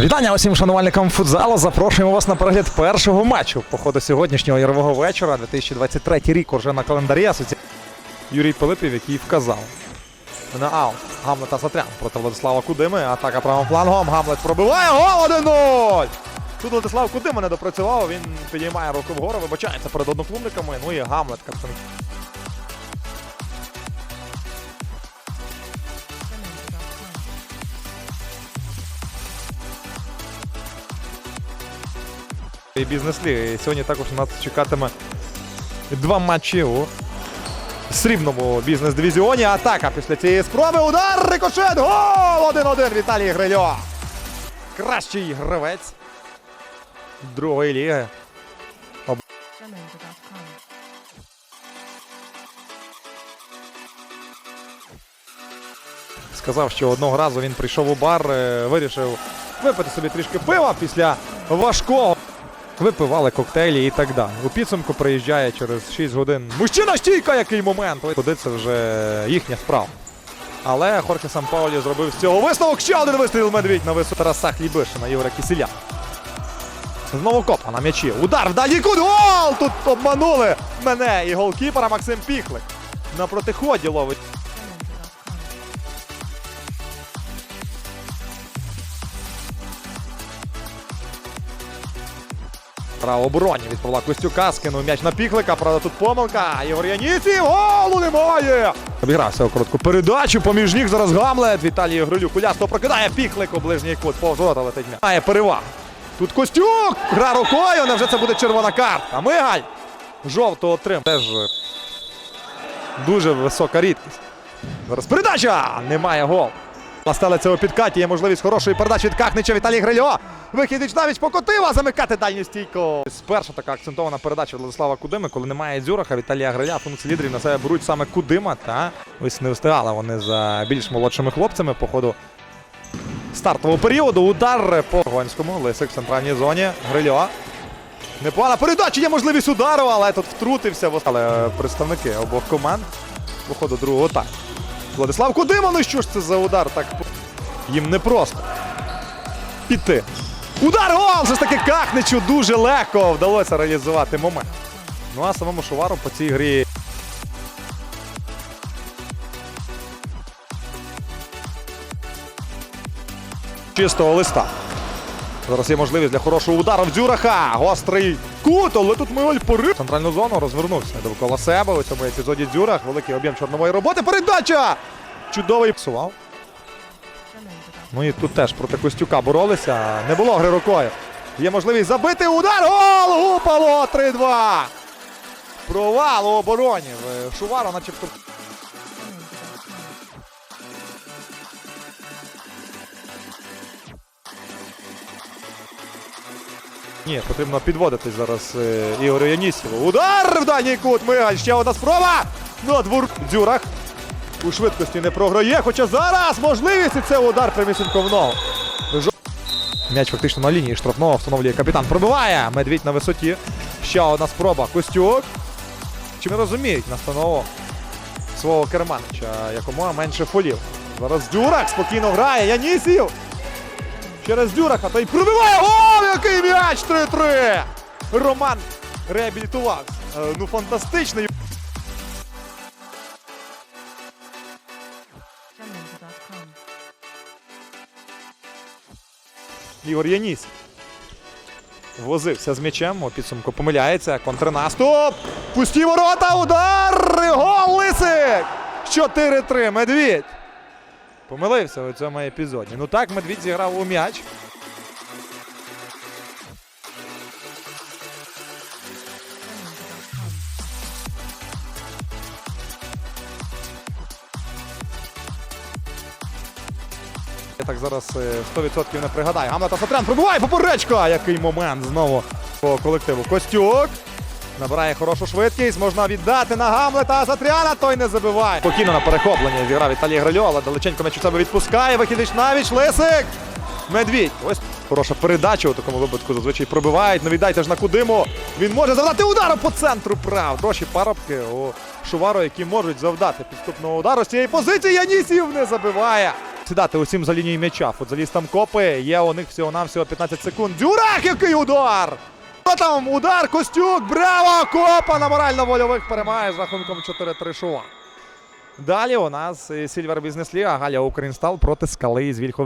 Вітання усім шанувальникам футзалу. Запрошуємо вас на перегляд першого матчу по ходу сьогоднішнього ярового вечора. 2023 рік уже на календарі. Асоці... Юрій Пилипів, який вказав. На аут. Гамлет та Сатрян проти Владислава Кудими. Атака правим флангом. Гамлет пробиває. Гол 1-0! Тут Владислав Кудима не допрацював. Він підіймає руку вгору, вибачається перед одноклубниками. Ну і Гамлет, капітан і бізнес-ліги. Сьогодні також нас чекатиме два матчі у срібному бізнес-дивізіоні. Атака після цієї спроби. Удар! Рикошет! Гол! 1-1 Віталій Грильо. Кращий гравець другої ліги. Сказав, що одного разу він прийшов у бар, е, вирішив випити собі трішки пива після важкого. Випивали коктейлі і так далі. У підсумку приїжджає через 6 годин. Мужчина стійка, який момент! Куди це вже їхня справа. Але Хорхе Сампаулі зробив з цього висновок. Ще один вистріл медвідь на висоту Тараса Хлібишина, Ігоря Кисіля. Знову копа на м'ячі. Удар в дальній кут. Гол! Тут обманули мене і голкіпера Максим Піхлик. На протиході ловить. Право обороні від Костюка скинув м'яч на піклика. Правда, тут помилка. Ігор Яніців. Голу немає. Обігрався у коротку передачу. Поміж ніг зараз Гамлет. Віталій Грилюк кулясто прокидає піклик у ближній кут. Повз ворота летить м'яч. Має перевагу. Тут Костюк. Гра рукою. Невже це буде червона картка? Мигаль. Жовту отримав. Теж е, дуже висока рідкість. Зараз передача! Немає гол. Настелиться у підкаті. Є можливість хорошої передачі від Кахнича Віталій Грильо. Вихід навіть покотив, а замикати дальню стійку. Перша така акцентована передача Владислава Кудими, коли немає Дзюраха, Віталія Гриля, функції лідерів на себе беруть саме Кудима. Та ось не встигали вони за більш молодшими хлопцями по ходу стартового періоду. Удар по Гонському. Лисик в центральній зоні. Грильо. Непогана передача, є можливість удару, але тут втрутився. Але представники обох команд по ходу другого тайму. Владислав Кудима, ну що ж це за удар? Так їм непросто піти. Удар гол! Все ж таки Кахничу дуже легко вдалося реалізувати момент. Ну а самому Шувару по цій грі. Чистого листа. Зараз є можливість для хорошого удару в Дзюраха. Гострий кут, але тут Миоль порив. Центральну зону розвернувся довкола себе у цьому епізоді Дзюрах. Великий об'єм чорнової роботи. Передача! Чудовий псував. Ну і тут теж проти Костюка боролися. Не було гри рукою. Є можливість забити удар. Гол! Гупало! 3-2. Провал у обороні. Шувара начебто. Ні, потрібно підводитись зараз е, Ігорю Янісєву. Удар в дальній кут. Мигаль. Ще одна спроба. На двор Дзюрах. У швидкості не програє. Хоча зараз можливість і це удар прямісінько в ногу. М'яч фактично на лінії штрафного встановлює капітан. Пробиває. Медвідь на висоті. Ще одна спроба. Костюк. Чи не розуміють настанову свого керманича? Якомога менше фолів. Зараз Дюрак спокійно грає. Янісів. Через Дюраха. Та й пробиває. О, який м'яч! 3-3! Роман реабілітувався. Е, Ну, фантастичний. Ігор Яніс. Возився з м'ячем, у підсумку помиляється. Контрнаступ. Пусті ворота. Удар! Гол Лисик! 4-3. Медвідь. Помилився у цьому епізоді. Ну так, Медвідь зіграв у м'яч. Так зараз е, 100% не пригадаю. Гамлета Сатрян пробиває поперечка. Який момент знову по колективу. Костюк. Набирає хорошу швидкість. Можна віддати на Гамлета. Сатряна той не забиває. Спокійно на перехопленні зіграв Віталій Грильо, але далеченько м'яч у себе відпускає. Вихідич навіч. Лисик. Медвідь. Ось хороша передача у такому випадку. Зазвичай пробивають. Ну віддайте ж на Кудиму. Він може завдати удару по центру прав. Гроші парубки у Шувару, які можуть завдати підступного удару з цієї позиції. Янісів не забиває. Сідати усім за лінією м'яча. Футзалістам копи. Є у них всього-навсього 15 секунд. Дюрак, який удар! Що там? Удар, Костюк, браво! Копа на морально-вольових перемагає з рахунком 4-3 Шува. Далі у нас Сільвер Бізнес Ліга, Галя Українстал проти скали з Вільхов.